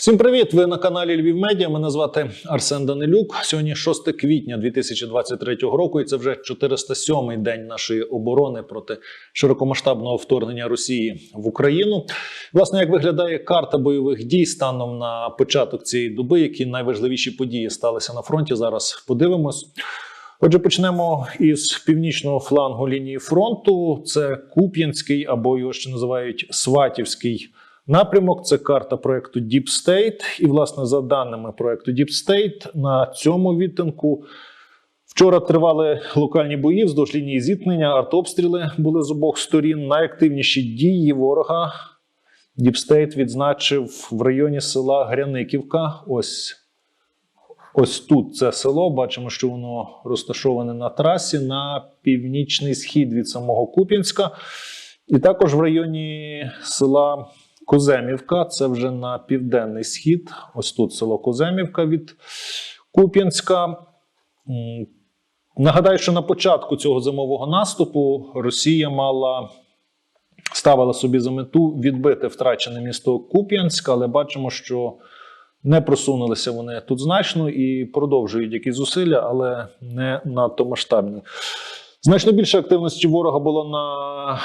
Всім привіт! Ви на каналі Львів Медіа. Мене звати Арсен Данилюк. Сьогодні 6 квітня 2023 року, і це вже 407-й день нашої оборони проти широкомасштабного вторгнення Росії в Україну. Власне, як виглядає карта бойових дій станом на початок цієї доби, які найважливіші події сталися на фронті. Зараз подивимось. Отже, почнемо із північного флангу лінії фронту. Це Куп'янський або його ще називають Сватівський напрямок. Це карта проекту Deep State. І, власне, за даними проекту Deep State, на цьому відтинку вчора тривали локальні бої вздовж лінії зіткнення, артобстріли були з обох сторін. Найактивніші дії ворога Deep State відзначив в районі села Гряниківка. Ось Ось тут це село. Бачимо, що воно розташоване на трасі на північний схід від самого Куп'янська. І також в районі села Коземівка, це вже на південний схід. Ось тут село Коземівка від Куп'янська. Нагадаю, що на початку цього зимового наступу Росія мала ставила собі за мету відбити втрачене місто Куп'янськ, але бачимо, що не просунулися вони тут значно і продовжують якісь зусилля, але не надто масштабні. Значно більше активності ворога було на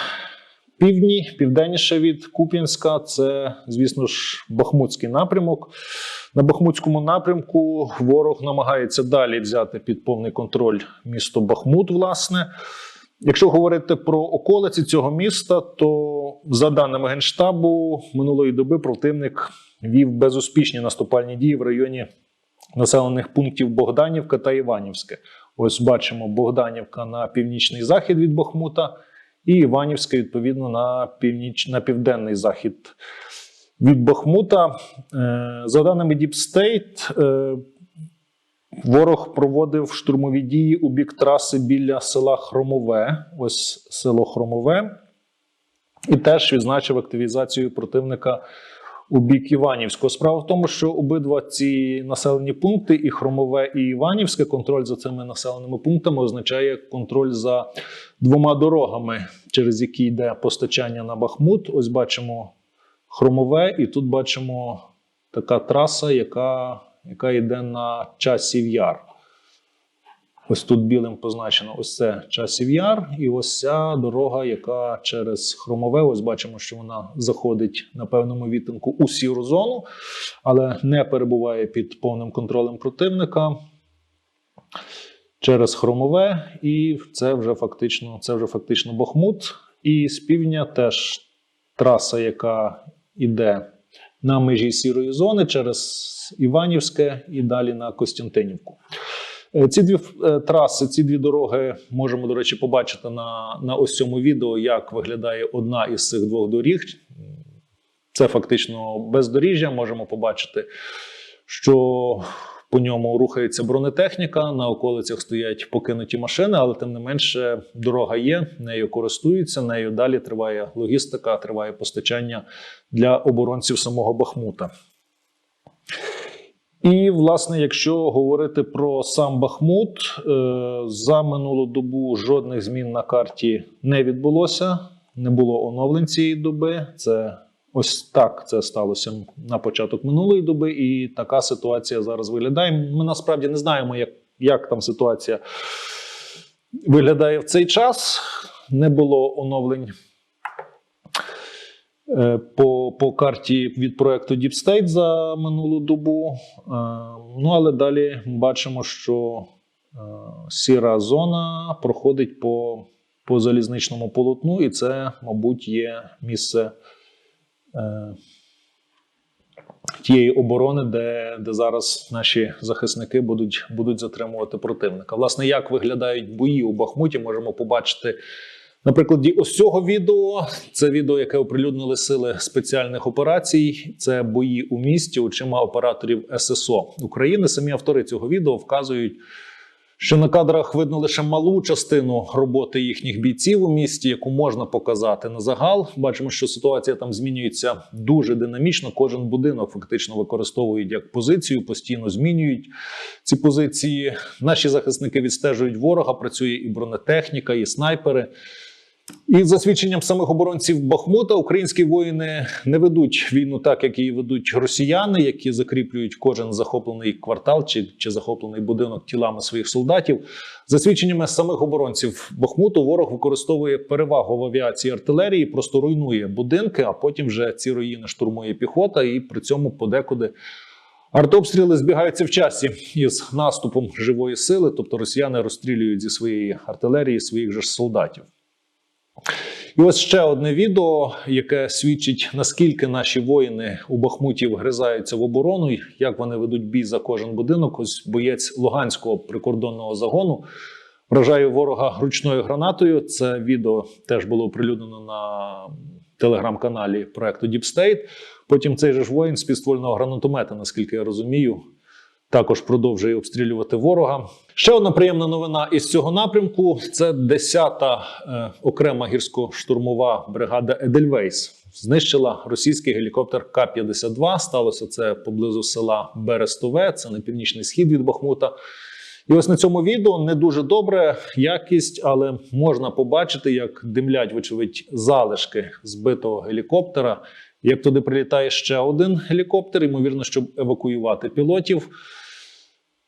півдні, південніше від Куп'янська. Це, звісно ж, Бахмутський напрямок. На Бахмутському напрямку ворог намагається далі взяти під повний контроль місто Бахмут, власне. Якщо говорити про околиці цього міста, то за даними Генштабу минулої доби противник вів безуспішні наступальні дії в районі населених пунктів Богданівка та Іванівське. Ось бачимо Богданівка на північний захід від Бахмута, і Іванівське, відповідно, на північ на південний захід від Бахмута. Е, За даними е, Ворог проводив штурмові дії у бік траси біля села Хромове. Ось село Хромове. І теж відзначив активізацію противника у бік Іванівського. Справа в тому, що обидва ці населені пункти, і Хромове, і Іванівське, контроль за цими населеними пунктами означає контроль за двома дорогами, через які йде постачання на Бахмут. Ось бачимо Хромове, і тут бачимо така траса, яка яка йде на часів яр. Ось тут білим позначено ось це часів яр, і ось ця дорога, яка через Хромове, ось бачимо, що вона заходить на певному відтинку у сіру зону, але не перебуває під повним контролем противника. Через Хромове, і це вже фактично це вже фактично Бахмут. І з півдня теж траса, яка йде на межі сірої зони через Іванівське і далі на Костянтинівку. Е, Ці дві е, траси, ці дві дороги можемо, до речі, побачити на, на ось цьому відео, як виглядає одна із цих двох доріг. Це фактично бездоріжжя. Можемо побачити, що по ньому рухається бронетехніка, на околицях стоять покинуті машини, але тим не менше дорога є, нею користуються, нею далі триває логістика, триває постачання для оборонців самого Бахмута. І, власне, якщо говорити про сам Бахмут, е, за минулу добу жодних змін на карті не відбулося, не було оновлень цієї доби. Це ось так це сталося на початок минулої доби, і така ситуація зараз виглядає. Ми насправді не знаємо, як, як там ситуація виглядає в цей час. Не було оновлень по, по карті від проекту Deep State за минулу добу. Е, Ну, але далі бачимо, що е, сіра зона проходить по, по залізничному полотну, і це, мабуть, є місце е, тієї оборони, де, де зараз наші захисники будуть, будуть затримувати противника. Власне, як виглядають бої у Бахмуті, можемо побачити. На прикладі ось цього відео це відео, яке оприлюднили сили спеціальних операцій. Це бої у місті очима операторів ССО України. Самі автори цього відео вказують, що на кадрах видно лише малу частину роботи їхніх бійців у місті, яку можна показати на загал. Бачимо, що ситуація там змінюється дуже динамічно. Кожен будинок фактично використовують як позицію, постійно змінюють ці позиції. Наші захисники відстежують ворога. Працює і бронетехніка, і снайпери. І за свідченням самих оборонців Бахмута, українські воїни не ведуть війну так, як її ведуть росіяни, які закріплюють кожен захоплений квартал чи, чи захоплений будинок тілами своїх солдатів. За свідченнями самих оборонців Бахмуту, ворог використовує перевагу в авіації артилерії, просто руйнує будинки, а потім вже ці руїни штурмує піхота, і при цьому подекуди. Артобстріли збігаються в часі із наступом живої сили, тобто росіяни розстрілюють зі своєї артилерії своїх же солдатів. І ось ще одне відео, яке свідчить, наскільки наші воїни у Бахмуті вгризаються в оборону, як вони ведуть бій за кожен будинок. Ось боєць Луганського прикордонного загону вражає ворога ручною гранатою. Це відео теж було оприлюднено на телеграм-каналі проекту State. Потім цей же ж воїн з підствольного гранатомета, наскільки я розумію, також продовжує обстрілювати ворога. Ще одна приємна новина із цього напрямку: це 10-та е, окрема гірсько-штурмова бригада Едельвейс. Знищила російський гелікоптер К-52. Сталося це поблизу села Берестове, це на північний схід від Бахмута. І ось на цьому відео не дуже добре якість, але можна побачити, як димлять, вочевидь, залишки збитого гелікоптера. Як туди прилітає ще один гелікоптер, ймовірно, щоб евакуювати пілотів.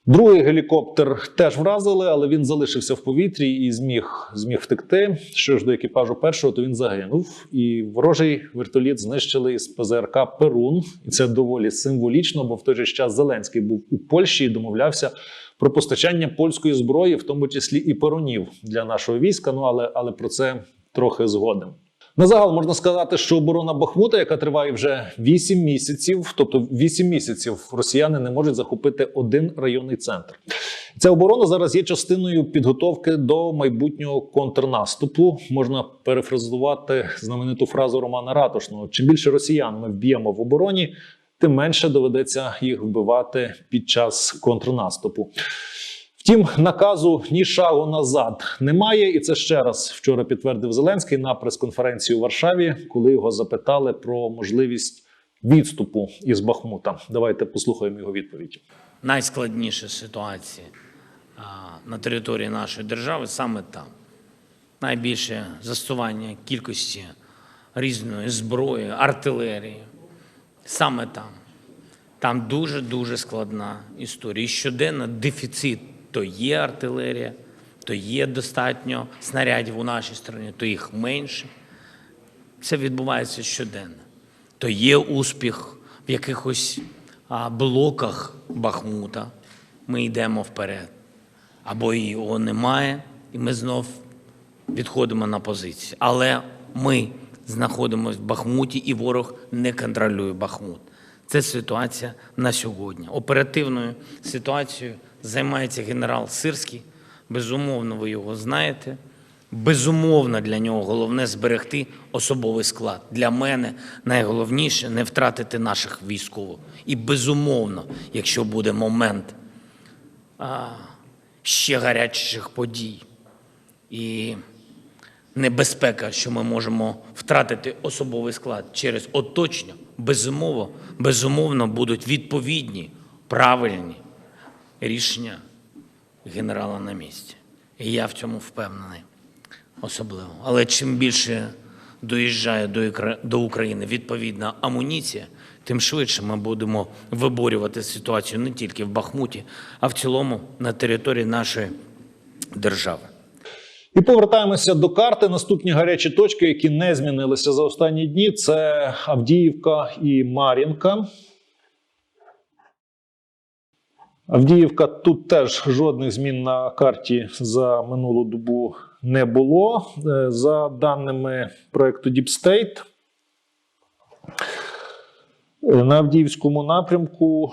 Другий гелікоптер теж вразили, але він залишився в повітрі і зміг, зміг втекти. Що ж до екіпажу першого, то він загинув. І ворожий вертоліт знищили із ПЗРК Перун. І це доволі символічно, бо в той же час Зеленський був у Польщі і домовлявся про постачання польської зброї, в тому числі і перунів для нашого війська. Ну але, але про це трохи згодом. На загал можна сказати, що оборона Бахмута, яка триває вже 8 місяців, тобто 8 місяців росіяни не можуть захопити один районний центр. Ця оборона зараз є частиною підготовки до майбутнього контрнаступу. Можна перефразувати знамениту фразу Романа Ратушного: чим більше росіян ми вб'ємо в обороні, тим менше доведеться їх вбивати під час контрнаступу. Втім, наказу ні шагу назад немає, і це ще раз вчора підтвердив Зеленський на прес-конференції у Варшаві, коли його запитали про можливість відступу із Бахмута. Давайте послухаємо його відповідь. найскладніша ситуація на території нашої держави саме там. Найбільше застосування кількості різної зброї, артилерії. Саме там. Там дуже-дуже складна історія. І щоденно дефіцит то є артилерія, то є достатньо снарядів у нашій стороні, то їх менше. Це відбувається щоденно. То є успіх в якихось блоках Бахмута. Ми йдемо вперед. Або його немає, і ми знов відходимо на позиції. Але ми знаходимося в Бахмуті, і ворог не контролює Бахмут. Це ситуація на сьогодні. Оперативною ситуацією займається генерал Сирський. Безумовно, ви його знаєте. Безумовно, для нього головне зберегти особовий склад. Для мене найголовніше не втратити наших військових. І безумовно, якщо буде момент а, ще гарячих подій і небезпека, що ми можемо втратити особовий склад через оточення, безумовно, безумовно будуть відповідні, правильні рішення генерала на місці. І я в цьому впевнений особливо. Але чим більше доїжджає до України відповідна амуніція, тим швидше ми будемо виборювати ситуацію не тільки в Бахмуті, а в цілому на території нашої держави. І повертаємося до карти. Наступні гарячі точки, які не змінилися за останні дні, це Авдіївка і Мар'їнка. Авдіївка тут теж жодних змін на карті за минулу добу не було. Е, За даними проекту Deep State, е, на Авдіївському напрямку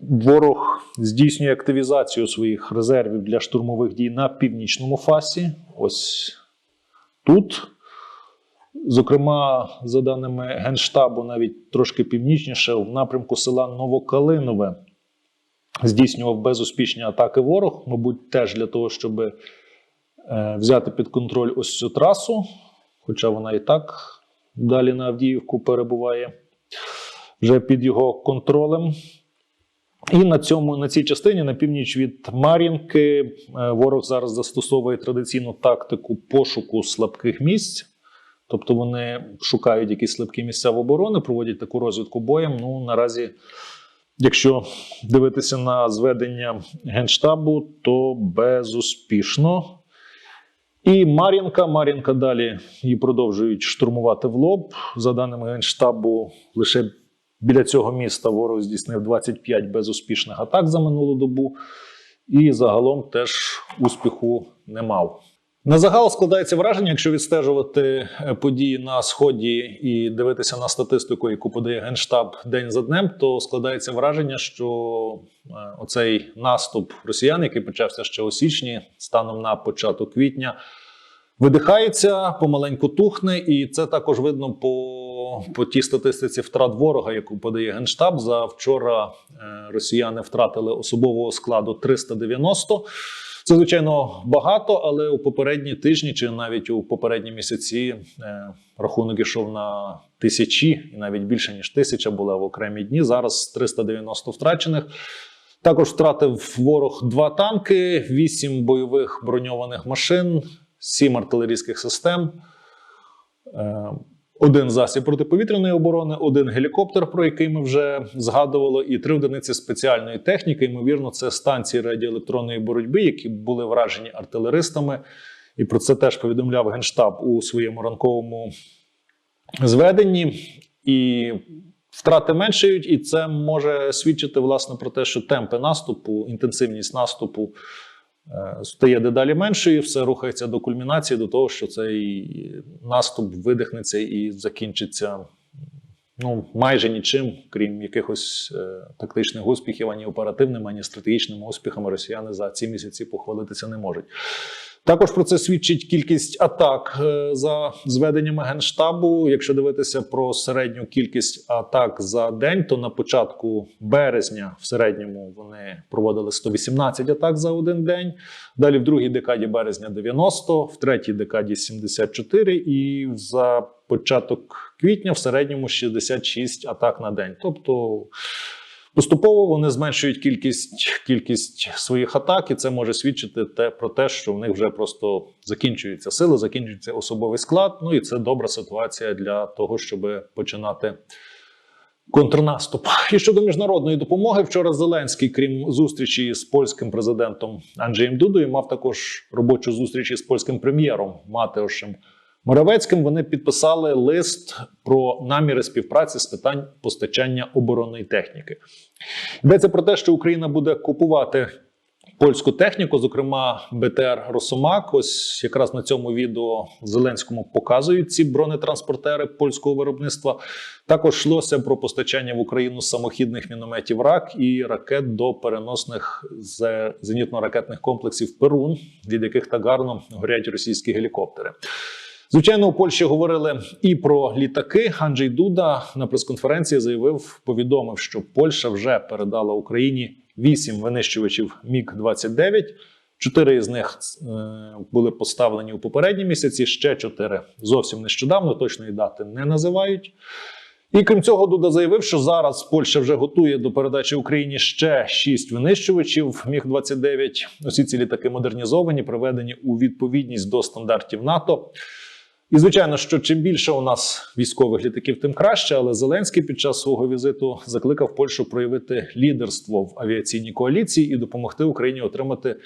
ворог здійснює активізацію своїх резервів для штурмових дій на північному фасі. Ось тут. Зокрема, за даними Генштабу, навіть трошки північніше, в напрямку села Новокалинове здійснював безуспішні атаки ворог, мабуть, теж для того, щоб е, взяти під контроль ось цю трасу, хоча вона і так далі на Авдіївку перебуває вже під його контролем. І на цьому на цій частині, на північ від Мар'їнки, е, ворог зараз застосовує традиційну тактику пошуку слабких місць. Тобто вони шукають якісь слабкі місця в оборони, проводять таку розвідку боєм. Ну наразі, якщо дивитися на зведення генштабу, то безуспішно. І Мар'їнка, Мар'їнка далі її продовжують штурмувати в лоб. За даними генштабу, лише біля цього міста ворог здійснив 25 безуспішних атак за минулу добу, і загалом теж успіху не мав. На загал складається враження, якщо відстежувати е, події на сході і дивитися на статистику, яку подає генштаб день за днем, то складається враження, що е, оцей наступ росіян, який почався ще у січні, станом на початок квітня, видихається, помаленьку тухне, і це також видно по, по тій статистиці втрат ворога, яку подає генштаб. За вчора е, росіяни втратили особового складу 390. Це звичайно багато, але у попередні тижні чи навіть у попередні місяці е, рахунок ішов на тисячі і навіть більше ніж тисяча була в окремі дні. Зараз 390 втрачених. Також втратив ворог два танки, вісім бойових броньованих машин, сім артилерійських систем. Один засіб протиповітряної оборони, один гелікоптер, про який ми вже згадували, і три одиниці спеціальної техніки. Ймовірно, це станції радіоелектронної боротьби, які були вражені артилеристами. І про це теж повідомляв генштаб у своєму ранковому зведенні. І втрати меншають, і це може свідчити власне про те, що темпи наступу, інтенсивність наступу стає дедалі меншою, все рухається до кульмінації, до того, що цей наступ видихнеться і закінчиться ну, майже нічим, крім якихось е, тактичних успіхів, ані оперативними, ані стратегічними успіхами росіяни за ці місяці похвалитися не можуть. Також про це свідчить кількість атак е, за зведеннями генштабу. Якщо дивитися про середню кількість атак за день, то на початку березня в середньому вони проводили 118 атак за один день. Далі в другій декаді березня 90, в третій декаді 74 і за початок квітня в середньому 66 атак на день. Тобто Поступово вони зменшують кількість, кількість своїх атак, і це може свідчити те, про те, що в них вже просто закінчуються сили, закінчується особовий склад. Ну і це добра ситуація для того, щоб починати контрнаступ. І щодо міжнародної допомоги, вчора Зеленський, крім зустрічі з польським президентом Анджеєм Дудою, мав також робочу зустріч із польським прем'єром Матеошем Моравецьким. Вони підписали лист про наміри співпраці з питань постачання оборонної техніки. Йдеться про те, що Україна буде купувати польську техніку, зокрема БТР Росомак. Ось якраз на цьому відео Зеленському показують ці бронетранспортери польського виробництва. Також йшлося про постачання в Україну самохідних мінометів РАК і ракет до переносних зенітно-ракетних комплексів Перун, від яких так гарно горять російські гелікоптери. Звичайно, у Польщі говорили і про літаки. Анджей Дуда на прес-конференції заявив, повідомив, що Польща вже передала Україні вісім винищувачів Міг 29 Чотири із них е, були поставлені у попередні місяці. Ще чотири зовсім нещодавно. Точної дати не називають. І крім цього, Дуда заявив, що зараз Польща вже готує до передачі Україні ще шість винищувачів Міг 29 Усі ці літаки модернізовані, приведені у відповідність до стандартів НАТО. І звичайно, що чим більше у нас військових літаків, тим краще. Але Зеленський під час свого візиту закликав Польщу проявити лідерство в авіаційній коаліції і допомогти Україні отримати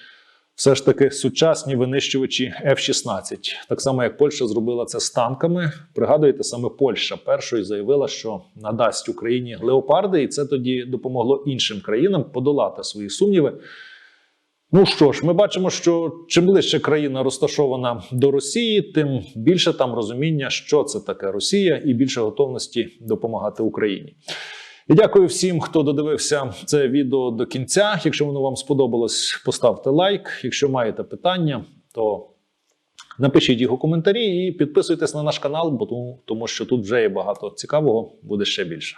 все ж таки сучасні винищувачі F-16. Так само, як Польща зробила це з танками. Пригадуєте, саме Польща першою заявила, що надасть Україні леопарди, і це тоді допомогло іншим країнам подолати свої сумніви. Ну що ж, ми бачимо, що чим ближче країна розташована до Росії, тим більше там розуміння, що це таке Росія, і більше готовності допомагати Україні. І дякую всім, хто додивився це відео до кінця. Якщо воно вам сподобалось, поставте лайк. Якщо маєте питання, то напишіть їх у коментарі і підписуйтесь на наш канал, бо тому, тому що тут вже є багато цікавого, буде ще більше.